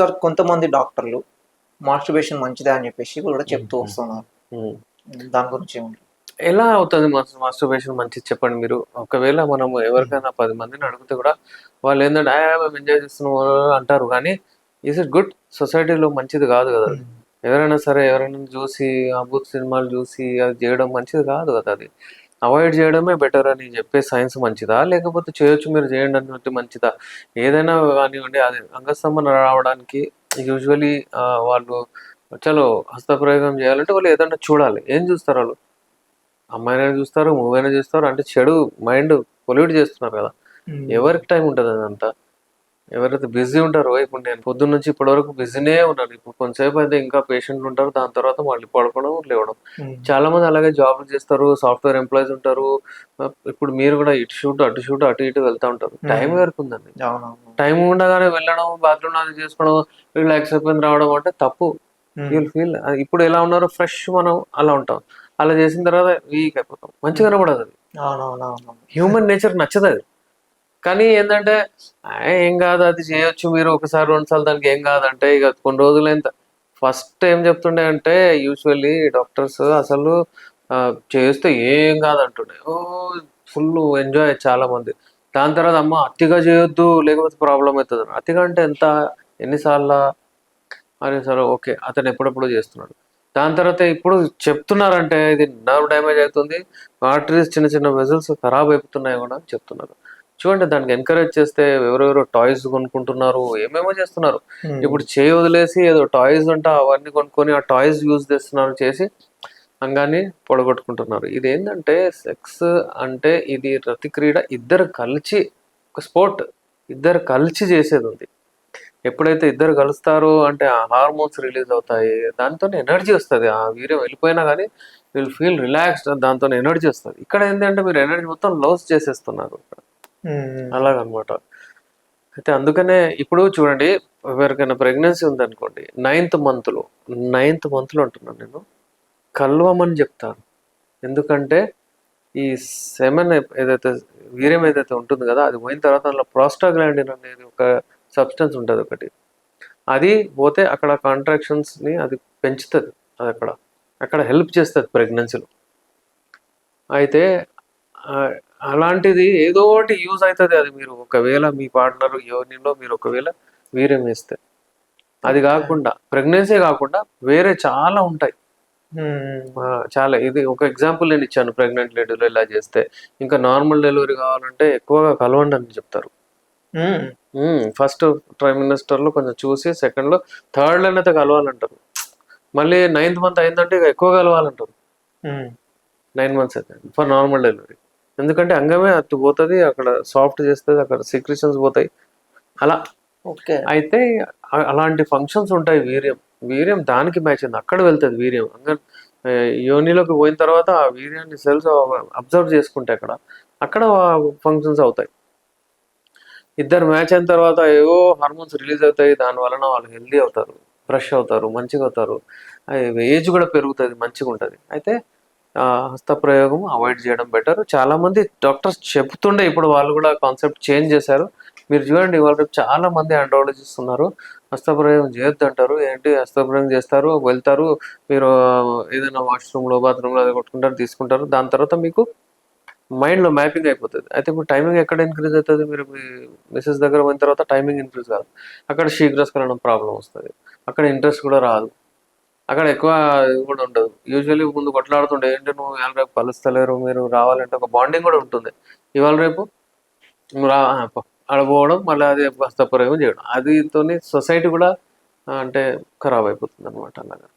Sir కొంతమంది డాక్టర్లు masturbation మంచిదే అని చెప్పేసి కూడా చెప్తూ వస్తున్నారు. దాని గురించి ఏమంటారు ఎలా అవుతుంది మాస్టర్బేషన్ మంచిది చెప్పండి మీరు? ఒకవేళ మనం ఎవరికైనా పది మందిని అడిగితే కూడా వాళ్ళు ఏంటంటే "ఆ, మేము ఎంజాయ్ చేస్తున్నాం అంటారు. కానీ ఈజ్ ఇట్ గుడ్? సొసైటీలో మంచిది కాదు కదా ఎవరైనా సరే ఎవరైనా చూసి ఆ బూత్ సినిమాలు చూసి అది చేయడం మంచిది కాదు కదా అది. అవాయిడ్ చేయడమే బెటర్ అని చెప్పే సైన్స్ మంచిదా? లేకపోతే చేయొచ్చు మీరు చేయండి అన్నట్టు మంచిదా? ఏదైనా కానివ్వండి అది అంగస్తంభన రావడానికి యూజువలీ వాళ్ళు చలో హస్తప్రయోగం చేయాలంటే వాళ్ళు ఏదైనా చూడాలి. ఏం చూస్తారు వాళ్ళు? అమ్మాయినైనా చూస్తారు మూవీ అయినా చూస్తారు అంటే చెడు మైండ్ పొల్యూట్ చేస్తున్నారు కదా. ఎవరికి టైం ఉంటుంది అదంతా? ఎవరైతే బిజీ ఉంటారో ఇప్పుడు నేను పొద్దున్న నుంచి ఇప్పటి వరకు బిజీనే ఉన్నాను. ఇప్పుడు కొంతసేపు అయితే ఇంకా పేషెంట్లు ఉంటారు దాని తర్వాత మళ్ళీ పడుకోవడం లేవడం. చాలా మంది అలాగే జాబ్లు చేస్తారు సాఫ్ట్వేర్ ఎంప్లాయీస్ ఉంటారు. ఇప్పుడు మీరు కూడా ఇటు షూట్ అటు షూట్ అటు ఇటు వెళ్తా ఉంటారు. టైం. వరకు ఉందండి. టైం ఉండగానే వెళ్ళడం బాత్రూమ్ అది చేసుకోవడం రిలాక్స్ అయిపోయింది రావడం అంటే తప్పు. యూల్ ఫీల్ ఇప్పుడు ఎలా ఉన్నారో ఫ్రెష్ మనం అలా ఉంటాం. అలా చేసిన తర్వాత వీక్ అయిపోతాం. మంచిగా కనబడదు అది. హ్యూమన్ నేచర్ నచ్చదు అది. కానీ ఏంటంటే ఏం కాదు అది చేయొచ్చు మీరు ఒకసారి రెండుసార్లు దానికి ఏం కాదంటే ఇక కొన్ని రోజులు ఎంత ఫస్ట్ ఏం చెప్తుండే అంటే యూజువల్లీ డాక్టర్స్ అసలు చేస్తే ఏం కాదంటుండే. ఓ ఫుల్ ఎంజాయ్ చాలా మంది. దాని తర్వాత అమ్మ అతిగా చేయొద్దు లేకపోతే ప్రాబ్లం అవుతుంది. అతిగా అంటే ఎంత? ఎన్నిసార్లు? అరే సరే ఓకే అతను ఎప్పుడెప్పుడు చేస్తున్నాడు. దాని తర్వాత ఇప్పుడు చెప్తున్నారంటే ఇది నర్వ్ డ్యామేజ్ అవుతుంది. ఆర్టరీస్ చిన్న చిన్న వెజల్స్ ఖరాబ్ అయిపోతున్నాయి కూడా చెప్తున్నారు. చూడండి దానికి ఎంకరేజ్ చేస్తే ఎవరెవరో టాయ్స్ కొనుక్కుంటున్నారు ఏమేమో చేస్తున్నారు. ఇప్పుడు చేయి వదిలేసి ఏదో టాయ్స్ ఉంటా అవన్నీ కొనుక్కొని ఆ టాయ్స్ యూజ్ చేస్తున్నారు చేసి అంగాన్ని పొడగొట్టుకుంటున్నారు. ఇది ఏంటంటే సెక్స్ అంటే ఇది రతి క్రీడ ఇద్దరు కలిసి ఒక స్పోర్ట్ ఇద్దరు కలిసి చేసేది ఉంది. ఎప్పుడైతే ఇద్దరు కలుస్తారో అంటే ఆ హార్మోన్స్ రిలీజ్ అవుతాయి దాంతో ఎనర్జీ వస్తుంది. ఆ వీర్యం వెళ్ళిపోయినా కానీ విల్ ఫీల్ రిలాక్స్డ్ దాంతో ఎనర్జీ వస్తుంది. ఇక్కడ ఏంటంటే మీరు ఎనర్జీ మొత్తం లాస్ చేసేస్తున్నారు. అలాగనమాట. అయితే అందుకనే ఇప్పుడు చూడండి ఎవరికైనా ప్రెగ్నెన్సీ ఉందనుకోండి నైన్త్ మంత్లో నైన్త్ మంత్లో అంటున్నాను నేను కల్వమని చెప్తాను ఎందుకంటే ఈ సెమెన్ ఏదైతే వీర్యం ఏదైతే ఉంటుంది కదా అది పోయిన తర్వాత అందులో ప్రోస్టాగ్లాండిన్ అనేది ఒక సబ్స్టెన్స్ ఉంటుంది ఒకటి. అది పోతే అక్కడ కాంట్రాక్షన్స్ని అది పెంచుతుంది అది అక్కడ అక్కడ హెల్ప్ చేస్తుంది ప్రెగ్నెన్సీలో అయితే అలాంటిది ఏదో ఒకటి యూజ్ అవుతుంది అది మీరు. ఒకవేళ మీ పార్ట్నర్ యోనిలో మీరు ఒకవేళ వీర్యం వేస్తే అది కాకుండా ప్రెగ్నెన్సీ కాకుండా వేరే చాలా ఉంటాయి. చాలా. ఇది ఒక ఎగ్జాంపుల్ నేను ఇచ్చాను ప్రెగ్నెంట్ లేడీలో ఇలా చేస్తే. ఇంకా నార్మల్ డెలివరీ కావాలంటే ఎక్కువగా కలవండి అని చెప్తారు. ఫస్ట్ ట్రైమినిస్టర్లో కొంచెం చూసి సెకండ్లో థర్డ్ లైన్ అయితే కలవాలంటారు. మళ్ళీ నైన్త్ మంత్ అయిందంటే ఇక ఎక్కువ కలవాలంటారు. నైన్ మంత్స్ అయితే ఫర్ నార్మల్ డెలివరీ ఎందుకంటే అంగమే అత్తు పోతుంది అక్కడ సాఫ్ట్ చేస్తుంది అక్కడ సీక్రెషన్స్ పోతాయి. అలా. ఓకే. అయితే అలాంటి ఫంక్షన్స్ ఉంటాయి వీర్యం. వీర్యం దానికి మ్యాచ్ అయింది. అక్కడ వెళ్తుంది వీర్యం. అంగ యోనిలోకి పోయిన తర్వాత ఆ వీర్యాన్ని సెల్స్ అబ్జర్వ్ చేసుకుంటే అక్కడ అక్కడ ఫంక్షన్స్ అవుతాయి. ఇద్దరు మ్యాచ్ అయిన తర్వాత ఏవో హార్మోన్స్ రిలీజ్ అవుతాయి. దాని వలన వాళ్ళు హెల్దీ అవుతారు ఫ్రెష్ అవుతారు మంచిగా అవుతారు. ఏజ్ కూడా పెరుగుతుంది మంచిగా ఉంటుంది అయితే హస్త ప్రయోగం అవాయిడ్ చేయడం బెటర్ చాలా మంది డాక్టర్స్ చెప్తుండే ఇప్పుడు వాళ్ళు కూడా కాన్సెప్ట్ చేంజ్ చేశారు. మీరు చూడండి ఇవాళ రేపు చాలా మంది ఆండ్రాలజిస్ట్ ఉన్నారు. హస్తప్రయోగం చేయొద్దు అంటారు ఏంటి హస్తప్రయోగం చేస్తారు? వెళ్తారు. మీరు ఏదైనా వాష్రూమ్లో బాత్రూమ్లో అది కొట్టుకుంటారు తీసుకుంటారు. దాని తర్వాత మీకు మైండ్లో మ్యాపింగ్ అయిపోతుంది. అయితే ఇప్పుడు టైమింగ్ ఎక్కడ ఇంక్రీజ్ అవుతుంది? మీరు మీ మిస్సెస్ దగ్గర పోయిన తర్వాత టైమింగ్ ఇంక్రీజ్ కాదు. అక్కడ శీఘ్రస్కలనం ప్రాబ్లం వస్తుంది. అక్కడ ఇంట్రెస్ట్ కూడా రాదు. అక్కడ ఎక్కువ ఇది కూడా ఉండదు. యూజువల్లీ ముందు కొట్లాడుతుండే ఏంటి నువ్వు ఇవాళ రేపు కలుస్తలేరు మీరు రావాలంటే ఒక బాండింగ్ కూడా ఉంటుంది. ఇవాళ రేపు రా ఆడ పోవడం మళ్ళీ అది హస్తప్రయోగం చేయడం. అదితోని సొసైటీ కూడా అంటే ఖరాబ్ అయిపోతుంది అనమాట అలాగా.